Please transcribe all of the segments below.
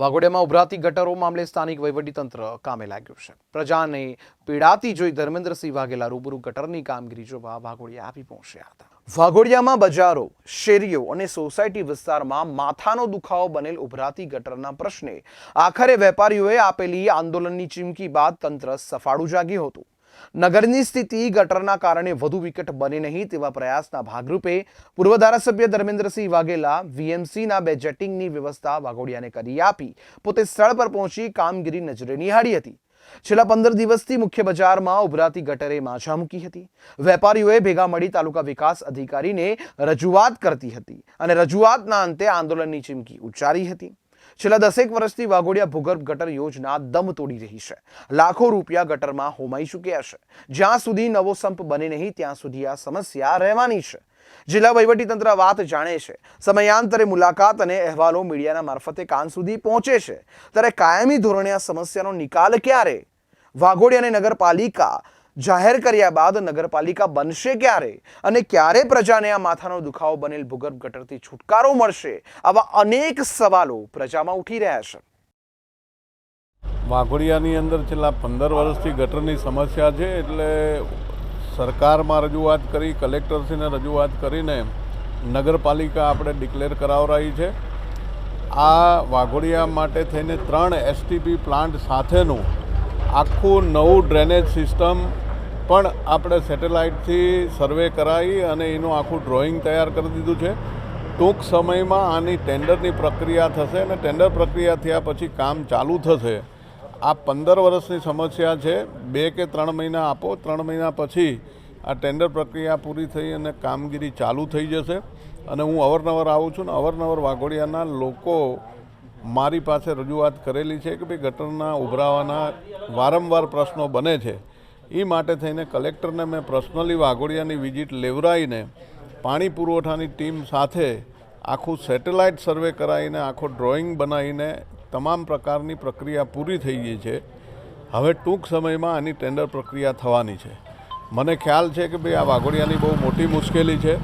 વાઘોડિયામાં ઉભરાતી ગટરો મામલે સ્થાનિક વહીવટીતંત્ર કામે લાગ્યું છે. પ્રજાને પીડાતી જોઈ ધર્મેન્દ્રસિંહ વાઘેલા રૂબરૂ ગટરની કામગીરી જોવા વાઘોડિયા આવી પહોંચ્યા હતા. વાઘોડિયામાં બજારો, શેરીઓ અને સોસાયટી વિસ્તારમાં માથાનો દુખાવો બનેલ ઉભરાતી ગટરના પ્રશ્ને આખરે વેપારીઓએ આપેલી આંદોલનની ચીમકી બાદ તંત્ર સફાળું જાગ્યું હતું. નગરની સ્થિતિ ગટરના કારણે વધુ વિકટ બને નહીં તેવા પ્રયાસના ભાગરૂપે પૂર્વ ધારાસભ્ય ધર્મેન્દ્રસિંહ વાઘેલા વીએમસીના બે જેટિંગની વ્યવસ્થા વાઘોડિયાને કરી આપી. પોતે સ્થળ પર પહોંચી કામગીરી નજરે નિહાળી હતી. છેલ્લા પંદર દિવસથી મુખ્ય બજારમાં ઉભરાતી ગટરે માછા મૂકી હતી. વેપારીઓએ ભેગા મળી તાલુકા વિકાસ અધિકારીને રજૂઆત કરતી હતી અને રજૂઆતના અંતે આંદોલનની ચીમકી ઉચ્ચારી હતી. છેલ્લા દસેક વર્ષથી વાઘોડિયા ભૂગર્ભ ગટર યોજના દમ તોડી રહી છે. લાખો રૂપિયા ગટરમાં હોમાઈ ચૂક્યા છે. જ્યાં સુધી નવો સંપ બને નહીં, ત્યાં સુધી આ સમસ્યા રહેવાની છે. જિલ્લા વહીવટીતંત્ર વાત જાણે છે. સમયાંતરે મુલાકાત અને અહેવાલો મીડિયાના મારફતે કાન સુધી પહોંચે છે. ત્યારે કાયમી ધોરણે આ સમસ્યાનો નિકાલ ક્યારે? વાઘોડિયા અને નગરપાલિકા જાહેર કર્યા બાદ નગરપાલિકા બનશે ક્યારે? અને ક્યારે પ્રજાને આ માથાનો દુખાવો બનેલ ભૂગર્ભ ગટરથી છુટકારો મળશે? આવા અનેક સવાલો પ્રજામાં ઉઠી રહ્યા છે. વાઘોડિયાની અંદર છેલ્લા પંદર વર્ષથી ગટરની સમસ્યા છે એટલે સરકારમાં રજૂઆત કરી, કલેક્ટરશ્રીને રજૂઆત કરીને નગરપાલિકા આપણે ડિક્લેર કરાવરાઈ છે. આ વાઘોડિયા માટે થઈને ત્રણ એસટીપી પ્લાન્ટ સાથેનું આખું નવું ડ્રેનેજ સિસ્ટમ પણ આપણે સેટેલાઇટથી સર્વે કરાવી અને એનું આખું ડ્રોઈંગ તૈયાર કરી દીધું છે. ટૂંક સમયમાં આની ટેન્ડરની પ્રક્રિયા થશે અને ટેન્ડર પ્રક્રિયા થયા પછી કામ ચાલુ થશે. આ પંદર વર્ષની સમસ્યા છે. બે કે ત્રણ મહિના આપો, ત્રણ મહિના પછી આ ટેન્ડર પ્રક્રિયા પૂરી થઈ અને કામગીરી ચાલુ થઈ જશે. અને હું અવારનવાર આવું છું ને અવારનવાર વાઘોડિયાના લોકો મારી પાસે રજૂઆત કરેલી છે કે ભાઈ ગટરના ઉભરાવાના વારંવાર પ્રશ્નો બને છે. એ માટે થઈને કલેક્ટરને મેં પર્સનલી વાઘોડિયાની વિઝિટ લેવરાઈને પાણી પુરવઠાની ટીમ સાથે આખું સેટેલાઇટ સર્વે કરાવીને, આખો ડ્રોઈંગ બનાવીને તમામ પ્રકારની પ્રક્રિયા પૂરી થઈ ગઈ છે. હવે ટૂંક સમયમાં આની ટેન્ડર પ્રક્રિયા થવાની છે. મને ખ્યાલ છે કે ભાઈ આ વાઘોડિયાની બહુ મોટી મુશ્કેલી છે.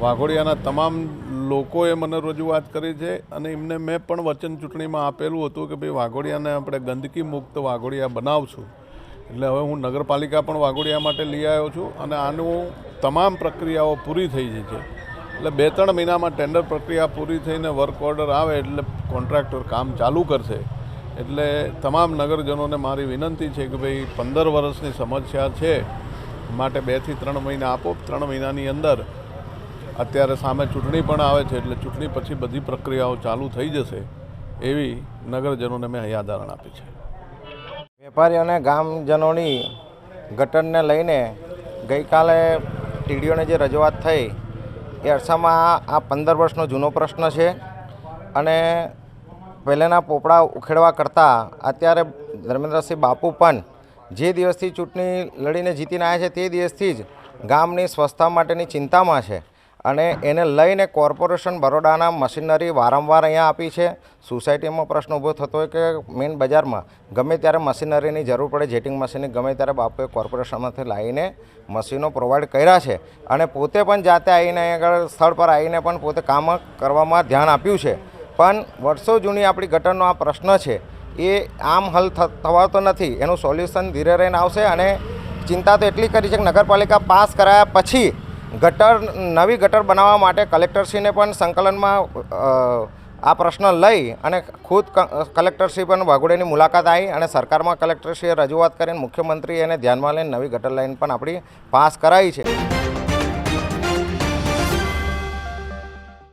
વાઘોડિયાના તમામ લોકોએ મને રજૂઆત કરી છે અને એમને મેં પણ વચન ચૂંટણીમાં આપેલું હતું કે ભાઈ વાઘોડિયાને આપણે ગંદકી મુક્ત વાઘોડિયા બનાવશું. એટલે હવે હું નગરપાલિકા પણ વાઘોડિયા માટે લઈ આવ્યો છું અને આનું તમામ પ્રક્રિયાઓ પૂરી થઈ ગઈ છે. એટલે બે ત્રણ મહિનામાં ટેન્ડર પ્રક્રિયા પૂરી થઈને વર્ક ઓર્ડર આવે એટલે કોન્ટ્રાક્ટર કામ ચાલુ કરશે. એટલે તમામ નગરજનોને મારી વિનંતી છે કે ભાઈ પંદર વર્ષની સમસ્યા છે માટે બેથી ત્રણ મહિના આપો. ત્રણ મહિનાની અંદર અત્યારે સામે ચૂંટણી પણ આવે છે એટલે ચૂંટણી પછી બધી પ્રક્રિયાઓ ચાલુ થઈ જશે એવી નગરજનોને મેં યાદારણ આપી છે. વેપારી અને ગામજનોની ગટરને લઈને ગઈકાલે ટીડીઓને જે રજૂઆત થઈ, એ અરસામાં આ પંદર વર્ષનો જૂનો પ્રશ્ન છે અને પહેલાંના પોપડા ઉખેડવા કરતાં અત્યારે ધર્મેન્દ્રસિંહ બાપુ પણ જે દિવસથી ચૂંટણી લડીને જીતીને આવ્યા છે તે દિવસથી જ ગામની સ્વચ્છતા માટેની ચિંતામાં છે. અને એને લઈને કોર્પોરેશન બરોડાના મશીનરી વારંવાર અહીંયા આપી છે. સોસાયટીમાં પ્રશ્ન ઊભો થતો હોય કે મેઇન બજારમાં ગમે ત્યારે મશીનરીની જરૂર પડે, જેટિંગ મશીનની ગમે ત્યારે બાપુએ કોર્પોરેશનમાંથી લાવીને મશીનો પ્રોવાઈડ કર્યા છે. અને પોતે પણ જાતે આવીને અહીં આગળ સ્થળ પર આવીને પણ પોતે કામ કરવામાં ધ્યાન આપ્યું છે. પણ વર્ષો જૂની આપણી ગટરનો આ પ્રશ્ન છે. એ આમ હલ થવાતો નથી. એનું સોલ્યુશન ધીરે રહીને આવશે અને ચિંતા તો એટલી કરી છે કે નગરપાલિકા પાસ કરાયા પછી ગટર, નવી ગટર બનાવવા માટે કલેક્ટરશ્રીને પણ સંકલનમાં આ પ્રશ્ન લઈ અને ખુદ કલેક્ટરશ્રી પણ વાઘોડિયાની મુલાકાત આવી અને સરકારમાં કલેક્ટરશ્રીએ રજૂઆત કરીને મુખ્યમંત્રી એને ધ્યાનમાં લઈને નવી ગટર લાઈન પણ આપણી પાસ કરાવી છે.